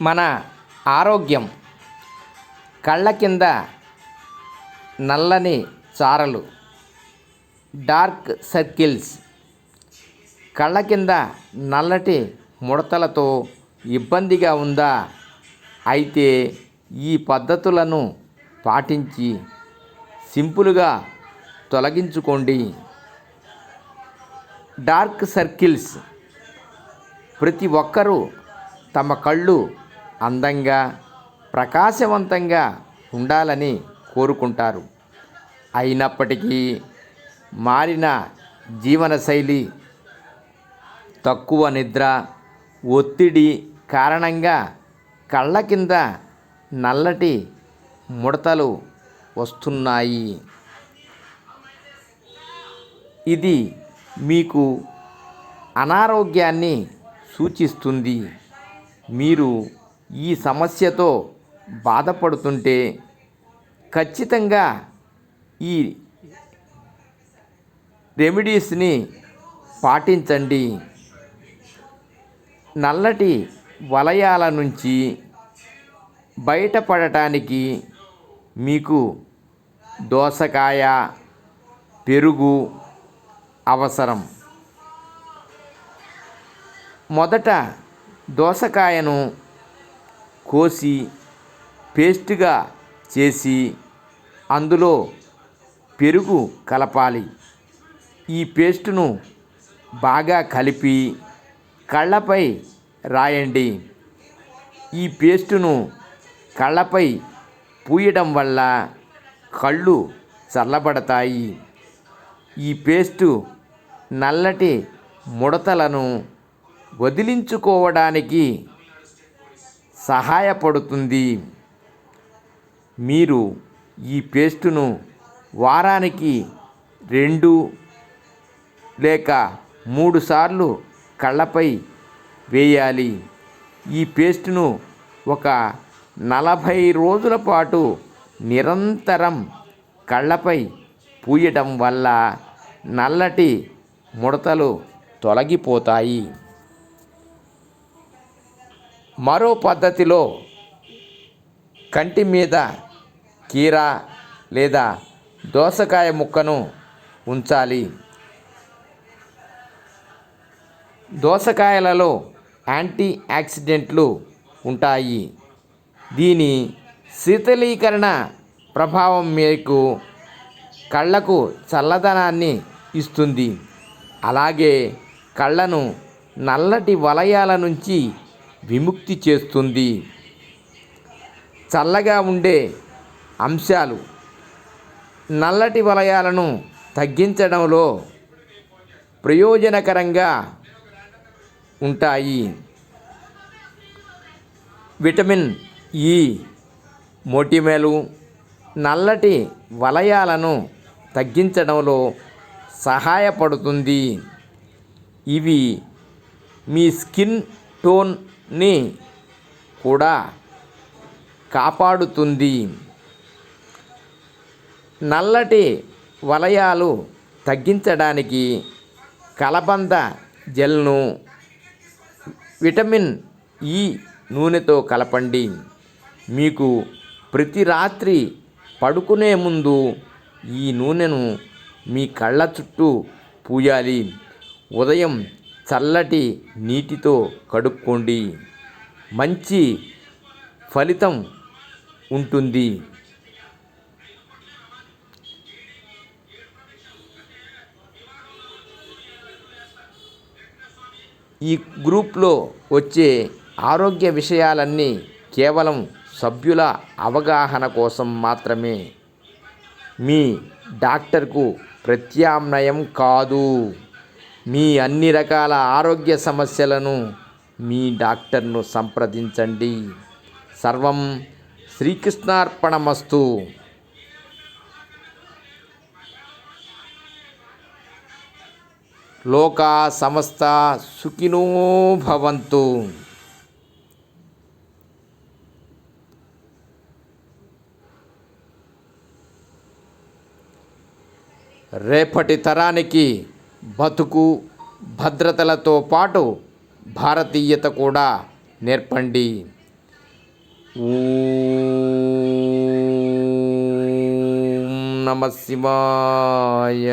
మన ఆరోగ్యం కళ్ళ కింద నల్లని చారలు డార్క్ సర్కిల్స్ కళ్ళ కింద నల్లటి ముడతలతో ఇబ్బందిగా ఉందా? అయితే ఈ పద్ధతులను పాటించి సింపుల్గా తొలగించుకోండి. డార్క్ సర్కిల్స్ ప్రతి ఒక్కరూ తమ కళ్ళు అందంగా ప్రకాశవంతంగా ఉండాలని కోరుకుంటారు. అయినప్పటికీ మారిన జీవనశైలి తక్కువ నిద్ర ఒత్తిడి కారణంగా కళ్ళ కింద నల్లటి ముడతలు వస్తున్నాయి. ఇది మీకు అనారోగ్యాన్ని సూచిస్తుంది. మీరు ఈ సమస్యతో బాధపడుతుంటే ఖచ్చితంగా ఈ రెమెడీస్ని పాటించండి. నల్లటి వలయాల నుంచి బయటపడటానికి మీకు దోసకాయ పెరుగు అవసరం. మొదట దోసకాయను కోసి పేస్ట్గా చేసి అందులో పెరుగు కలపాలి. ఈ పేస్టును బాగా కలిపి కళ్ళపై రాయండి. ఈ పేస్టును కళ్ళపై పూయడం వల్ల కళ్ళు చల్లబడతాయి. ఈ పేస్టు నల్లటి ముడతలను వదిలించుకోవడానికి సహాయపడుతుంది. మీరు ఈ పేస్టును వారానికి రెండు లేక మూడు సార్లు కళ్ళపై వేయాలి. ఈ పేస్టును ఒక నలభై రోజుల పాటు నిరంతరం కళ్ళపై పూయటం వల్ల నల్లటి ముడతలు తొలగిపోతాయి. మరో పద్ధతిలో కంటి మీద కీర లేదా దోసకాయ ముక్కను ఉంచాలి. దోసకాయలలో యాంటీ ఆక్సిడెంట్లు ఉంటాయి. దీని శీతలీకరణ ప్రభావం మీకు కళ్ళకు చల్లదనాన్ని ఇస్తుంది. అలాగే కళ్ళను నల్లటి వలయాల నుంచి విముక్తి చేస్తుంది. చల్లగా ఉండే అంశాలు నల్లటి వలయాలను తగ్గించడంలో ప్రయోజనకరంగా ఉంటాయి. విటమిన్ ఈ మొటిమలు నల్లటి వలయాలను తగ్గించడంలో సహాయపడుతుంది. ఇవి మీ స్కిన్ టోన్ ని కూడా కాపాడుతుంది. నల్లటి వలయాలు తగ్గించడానికి కలబంద జెల్ను విటమిన్ ఈ నూనెతో కలపండి. మీకు ప్రతి రాత్రి పడుకునే ముందు ఈ నూనెను మీ కళ్ళ చుట్టూ పూయాలి. ఉదయం చల్లటి నీటితో కడుక్కోండి. మంచి ఫలితం ఉంటుంది. ఈ గ్రూప్లో వచ్చే ఆరోగ్య విషయాలన్నీ కేవలం సభ్యుల అవగాహన కోసం మాత్రమే. మీ డాక్టర్కు ప్రత్యామ్నాయం కాదు. మీ అన్ని రకాల ఆరోగ్య సమస్యలను మీ డాక్టర్ను సంప్రదించండి. సర్వం శ్రీకృష్ణార్పణమస్తు. లోకా సమస్త సుఖినో భవంతు. రేపటి తరానికి బతుకు భద్రతలతో పాటు భారతీయత కూడా నేర్పండి. నమ శివాయ.